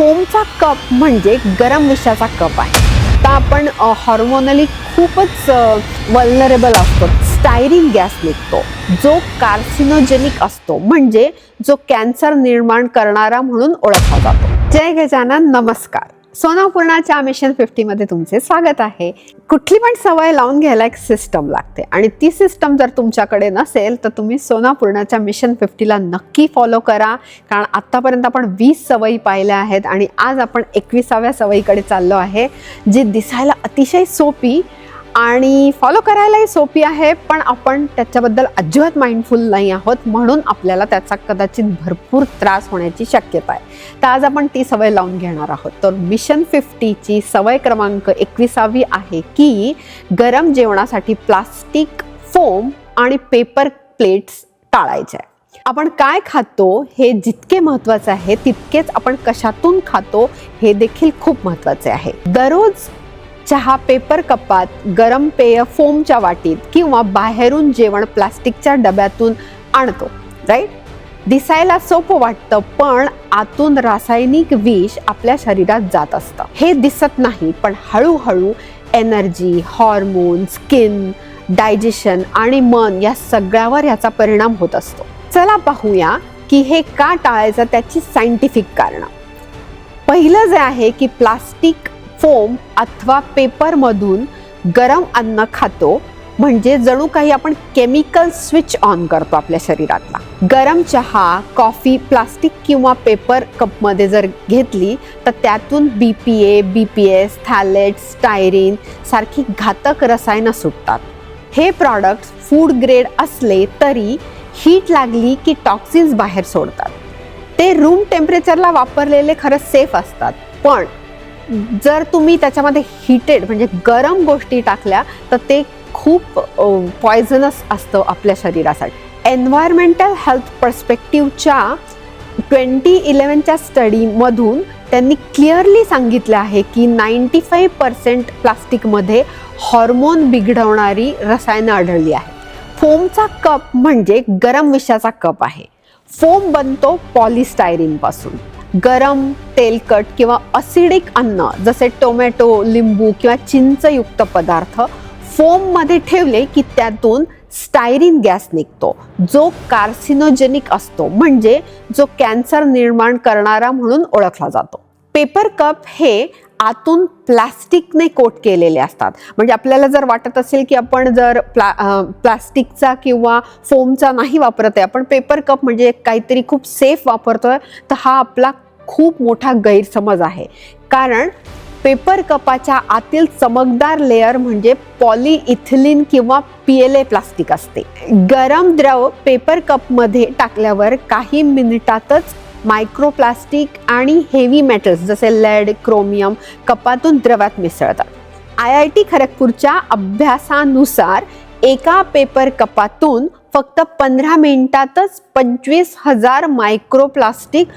फोमचा cup म्हणजे गरम विषाचा cup आहे. तर आपण हॉर्मोनली खूपच वल्नरेबल असतो. स्टायरिन गॅस निघतो. जो कार्सिनोजेनिक असतो. म्हणजे जो कॅन्सर निर्माण करणारा म्हणून ओळखला जातो. जय गजानन. नमस्कार. सोनापूर्णाच्या मिशन फिफ्टीमध्ये तुमचे स्वागत आहे. कुठली पण सवय लावून घ्यायला एक सिस्टम लागते आणि ती सिस्टम जर तुमच्याकडे नसेल तर तुम्ही सोनापूर्णाच्या मिशन फिफ्टीला नक्की फॉलो करा. कारण आत्तापर्यंत आपण वीस सवयी पाहिल्या आहेत आणि आज आपण एकविसाव्या सवयीकडे चाललो आहे जी दिसायला अतिशय सोपी आणि फॉलो करायलाही सोपी आहे पण आपण त्याच्याबद्दल अजिबात माइंडफुल नाही आहोत म्हणून आपल्याला त्याचा कदाचित भरपूर त्रास होण्याची शक्यता आहे. तर आज आपण ती सवय लावून घेणार आहोत. तर मिशन फिफ्टीची सवय क्रमांक एकविसावी आहे की गरम जेवणासाठी प्लास्टिक फोम आणि पेपर प्लेट्स टाळायचे आहे. आपण काय खातो हे जितके महत्त्वाचे आहे तितकेच आपण कशातून खातो हे देखील खूप महत्त्वाचे आहे. दररोज चहा पेपर कपात गरम पेय फोमच्या वाटीत किंवा बाहेरून जेवण प्लास्टिकच्या डब्यातून आणतो राईट दिसायला सोपं वाटतं पण आतून रासायनिक विष आपल्या शरीरात जात असतं. हे दिसत नाही पण हळूहळू एनर्जी हॉर्मोन स्किन डायजेशन आणि मन या सगळ्यावर याचा परिणाम होत असतो. चला पाहूया की हे का टाळायचं त्याची सायंटिफिक कारणं. पहिलं जे आहे की प्लास्टिक फोम अथवा पेपरमधून गरम अन्न खातो. म्हणजे जणू काही आपण केमिकल स्विच ऑन करतो आपल्या शरीरातला. गरम चहा कॉफी प्लास्टिक किंवा पेपर कपमध्ये जर घेतली तर त्यातून B P A B P S phthalate styrene सारखी घातक रसायनं सुटतात. हे प्रॉडक्ट्स फूड ग्रेड असले तरी हीट लागली की टॉक्सिन्स बाहेर सोडतात. ते रूम टेम्परेचरला वापरलेले खरंच सेफ असतात. पण जर तुम्ही त्याच्यामध्ये हिटेड म्हणजे गरम गोष्टी टाकल्या तर ते खूप पॉयझनस असतं आपल्या शरीरासाठी. एन्व्हायरमेंटल हेल्थ पर्स्पेक्टिव्हच्या ट्वेंटी इलेवनच्या स्टडीमधून त्यांनी क्लिअरली सांगितलं आहे की नाईंटी फाईव्ह पर्सेंट प्लास्टिकमध्ये हॉर्मोन बिघडवणारी रसायनं आढळली आहेत. फोमचा कप म्हणजे गरम विषाचा कप आहे. फोम बनतो पॉलिस्टायरीनपासून गरम तेलकट किंवा असिडिक अन्न जसे टोमॅटो लिंबू किंवा चिंचयुक्त पदार्थ फोममध्ये ठेवले की त्यातून स्टायरिन गॅस निघतो. जो कार्सिनोजेनिक असतो म्हणजे जो कॅन्सर निर्माण करणारा म्हणून ओळखला जातो. पेपर कप हे आतून प्लास्टिकने कोट केलेले असतात. म्हणजे आपल्याला जर वाटत असेल की आपण जर प्ला प्लास्टिकचा किंवा फोमचा नाही वापरत आहे आपण पेपर कप म्हणजे काहीतरी खूप सेफ वापरतोय तर हा आपला खूप मोठा गैरसमज आहे. कारण पेपर कपाच्या आतील चमकदार लेअर म्हणजे पॉलिइथिलीन किंवा पी एल ए प्लास्टिक असते. गरम द्रव पेपर कपमध्ये टाकल्यावर काही मिनिटातच मायक्रोप्लास्टिक आणि हेवी मेटल्स जसे लेड क्रोमियम कपातून द्रवात मिसळतात. आय आय टी खरगपूरच्या अभ्यासानुसार एका पेपर कपातून फक्त पंधरा मिनिटातच पंचवीस हजार मायक्रोप्लास्टिक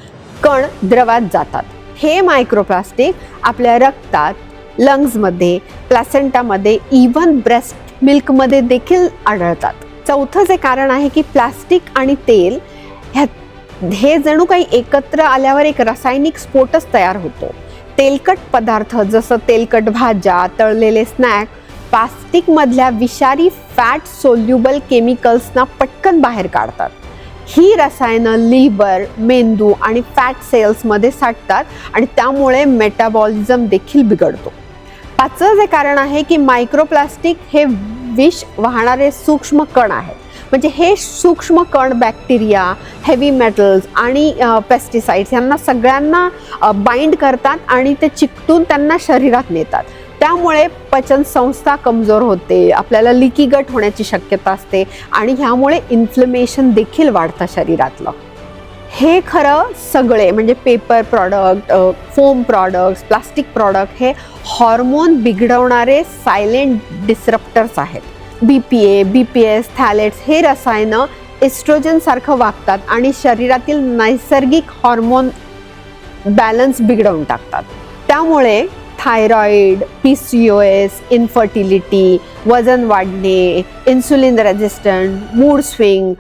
कण द्रवात जातात. हे मायक्रोप्लास्टिक आपल्या रक्तात लंग्समध्ये प्लॅसेंटामध्ये इव्हन ब्रेस्ट मिल्कमध्ये देखील आढळतात. चौथं जे कारण आहे की प्लास्टिक आणि तेल ह्या हे जणू काही एकत्र आल्यावर एक रासायनिक स्फोटच तयार होतो. तेलकट पदार्थ जसं तेलकट भाज्या तळलेले स्नॅक प्लास्टिकमधल्या विषारी फॅट सोल्युबल केमिकल्सना पटकन बाहेर काढतात. ही रसायनं लिव्हर मेंदू आणि फॅट सेल्समध्ये साठतात आणि त्यामुळे मेटाबॉलिझम देखील बिघडतो. पाचवं जे कारण आहे की मायक्रोप्लास्टिक हे विष वाहणारे सूक्ष्म कण आहेत. म्हणजे हे सूक्ष्म कण बॅक्टेरिया हेवी मेटल्स आणि पेस्टिसाइड्स यांना सगळ्यांना बाइंड करतात आणि ते चिकटून त्यांना शरीरात नेतात. त्यामुळे पचन संस्था कमजोर होते आपल्याला लिकी गट होण्याची शक्यता असते आणि ह्यामुळे इन्फ्लमेशन देखील वाढतं शरीरातलं. हे खरं सगळे म्हणजे paper product foam products plastic product हे हॉर्मोन बिघडवणारे सायलेंट डिसरप्टर्स आहेत. B P A B P S phthalates हे रसायनं एस्ट्रोजनसारखं वागतात आणि शरीरातील नैसर्गिक हॉर्मोन बॅलन्स बिघडवून टाकतात. त्यामुळे thyroid P C O S infertility वजन वाढणे insulin resistant mood swing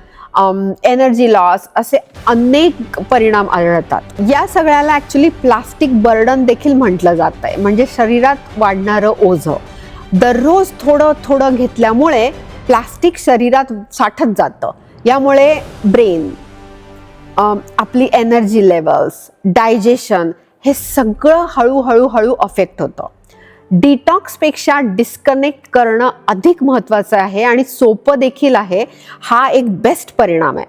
energy loss असे अनेक परिणाम आढळतात. या सगळ्याला ॲक्च्युली प्लास्टिक बर्डन देखील म्हटलं जात आहे म्हणजे शरीरात वाढणारं ओझं. दररोज थोडं थोडं घेतल्यामुळे प्लास्टिक शरीरात साठत जातं. यामुळे ब्रेन आपली एनर्जी लेवल्स डायजेशन हे सगळं हळूहळू हळू अफेक्ट होतं. डिटॉक्सपेक्षा डिस्कनेक्ट करणं अधिक महत्त्वाचं आहे आणि सोपं देखील आहे. हा एक बेस्ट परिणाम आहे.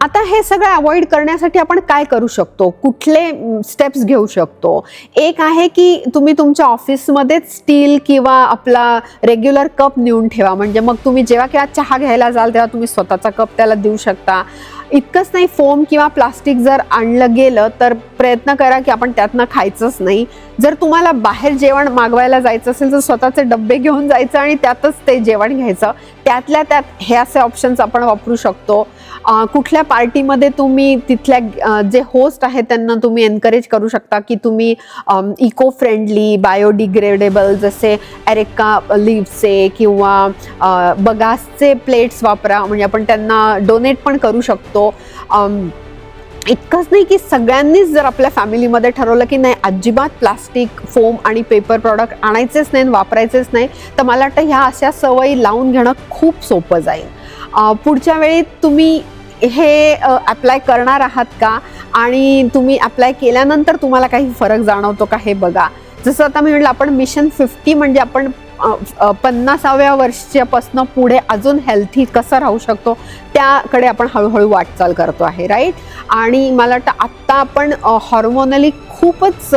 आता हे सगळं अवॉइड करण्यासाठी आपण काय करू शकतो? कुठले स्टेप्स घेऊ शकतो? एक आहे की तुम्ही तुमच्या ऑफिसमध्येच स्टील किंवा आपला रेग्युलर कप नेऊन ठेवा. म्हणजे मग तुम्ही जेव्हा केव्हा चहा घ्यायला जाल तेव्हा तुम्ही स्वतःचा कप त्याला देऊ शकता. इतकंच नाही फोम किंवा प्लास्टिक जर आणलं गेलं तर प्रयत्न करा की आपण त्यातनं खायचंच नाही. जर तुम्हाला बाहेर जेवण मागवायला जायचं असेल तर स्वतःचे डबे घेऊन जायचं आणि त्यातच ते जेवण घ्यायचं. त्यातल्या त्यात हे असे ऑप्शन्स आपण वापरू शकतो. कुठल्या पार्टीमध्ये तुम्ही तिथल्या जे होस्ट आहेत त्यांना तुम्ही एनकरेज करू शकता की तुम्ही इको फ्रेंडली बायोडिग्रेडेबल जसे एरेक्का लिव्हचे किंवा बगासचे प्लेट्स वापरा. म्हणजे आपण त्यांना डोनेट पण करू शकतो. इतकंच नाही की सगळ्यांनीच जर आपल्या फॅमिलीमध्ये ठरवलं की नाही अजिबात प्लास्टिक फोम आणि पेपर प्रॉडक्ट आणायचेच नाही आणि वापरायचेच नाही तर मला वाटतं ह्या अशा सवयी लावून घेणं खूप सोपं जाईल. पुढच्या वेळी तुम्ही हे अप्लाय करणार आहात का? आणि तुम्ही अप्लाय केल्यानंतर तुम्हाला काही फरक जाणवतो का हे बघा. जसं आता मी म्हटलं आपण मिशन फिफ्टी म्हणजे आपण पन्नासाव्या वर्षापासून पुढे अजून हेल्थी कसं राहू शकतो त्याकडे आपण हळूहळू वाटचाल करतो आहे राईट आणि मला वाटतं आत्ता आपण हॉर्मोनली खूपच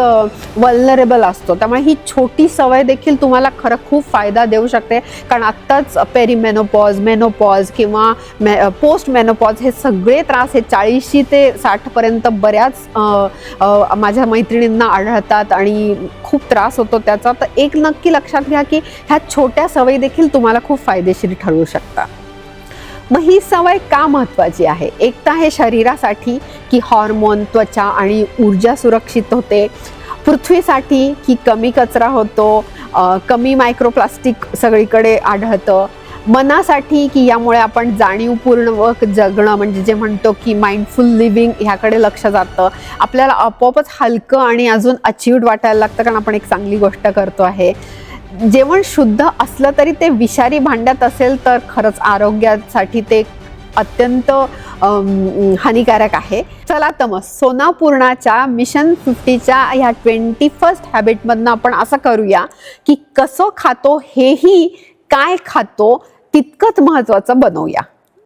वल्नरेबल असतो. त्यामुळे ही छोटी सवय देखील तुम्हाला खरं खूप फायदा देऊ शकते. कारण आत्ताच पेरीमेनोपॉज मेनोपॉज किंवा मे पोस्ट मेनोपॉज हे सगळे त्रास हे चाळीसशी ते साठपर्यंत बऱ्याच माझ्या मैत्रिणींना आढळतात आणि खूप त्रास होतो त्याचा. तर एक नक्की लक्षात घ्या की ह्या छोट्या सवयी देखील तुम्हाला खूप फायदेशीर ठरू शकतात. मग ही सवय का महत्त्वाची आहे? एक तर शरीरासाठी की हॉर्मोन त्वचा आणि ऊर्जा सुरक्षित होते. पृथ्वीसाठी की कमी कचरा होतो कमी मायक्रोप्लास्टिक सगळीकडे आढळतं. मनासाठी की यामुळे आपण जाणीवपूर्ण जगणं म्हणजे जे म्हणतो की माइंडफुल लिव्हिंग ह्याकडे लक्ष जातं. आपल्याला आपोआपच हलकं आणि अजून अचीव्ड वाटायला लागतं कारण आपण एक चांगली गोष्ट करतो आहे. जेवण शुद्ध असलं तरी ते विषारी भांड्यात असेल तर खरंच आरोग्यासाठी ते अत्यंत हानिकारक आहे. चला तर मग सोनापूर्णाच्या मिशन फिफ्टीच्या ह्या ट्वेंटी फर्स्ट हॅबिटमधनं आपण असं करूया की कसं खातो हेही काय खातो तितकंच महत्त्वाचं बनवूया.